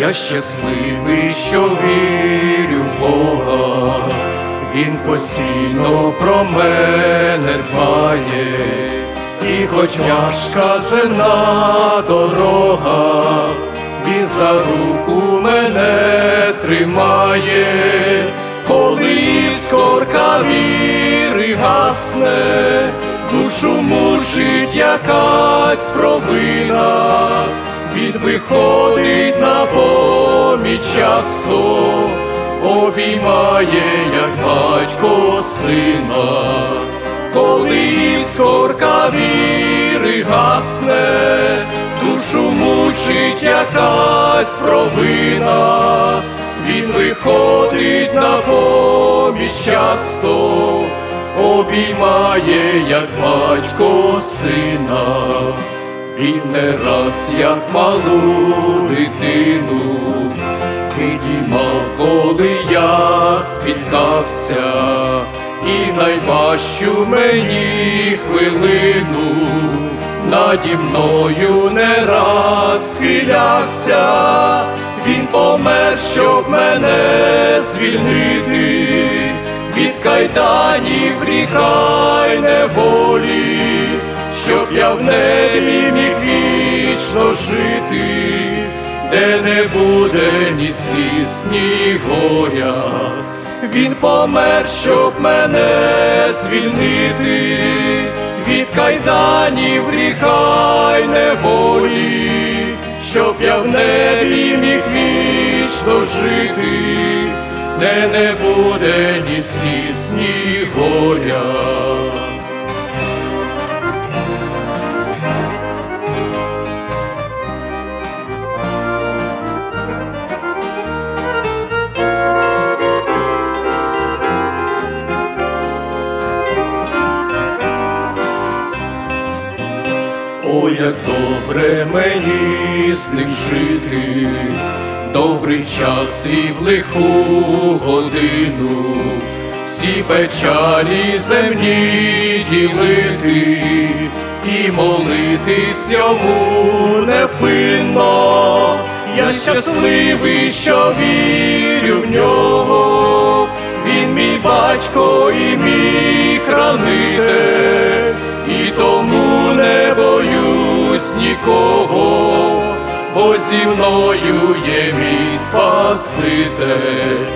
Я щасливий, що вірю в Бога, Він постійно про мене дбає, і хоч важка земна дорога, Він за руку мене тримає, коли іскорка віри гасне, душу мучить якась провина. Він виходить на поміч часто, обіймає, як батько сина, коли іскорка віри гасне, душу мучить якась провина, він виходить на поміч часто, обіймає, як батько сина. Він не раз, як малу дитину, підіймав, коли я спіткався, і найважчу мені хвилину наді мною не раз схилявся, він помер, щоб мене звільнити від кайданів гріха й неволі щоб я в небі міг вічно жити, де не буде ні сліз, ні горя. Він помер, щоб мене звільнити від кайданів гріха й неволі, щоб я в небі міг вічно жити, де не буде ні сліз, ні горя. Як добре мені з ним жити, в добрий час і в лиху годину, всі печалі земні ділити і молитись йому невпинно. Я щасливий, що вірю в нього, він мій батько і мій хранитель, нікого, бо зі мною є мій Спаситель.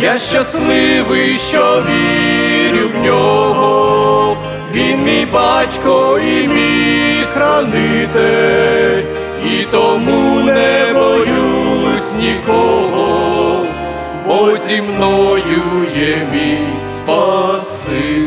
Я щасливий, що вірю в нього, він мій батько і мій хранитель, і тому не боюсь нікого, бо зі мною є мій Спаситель.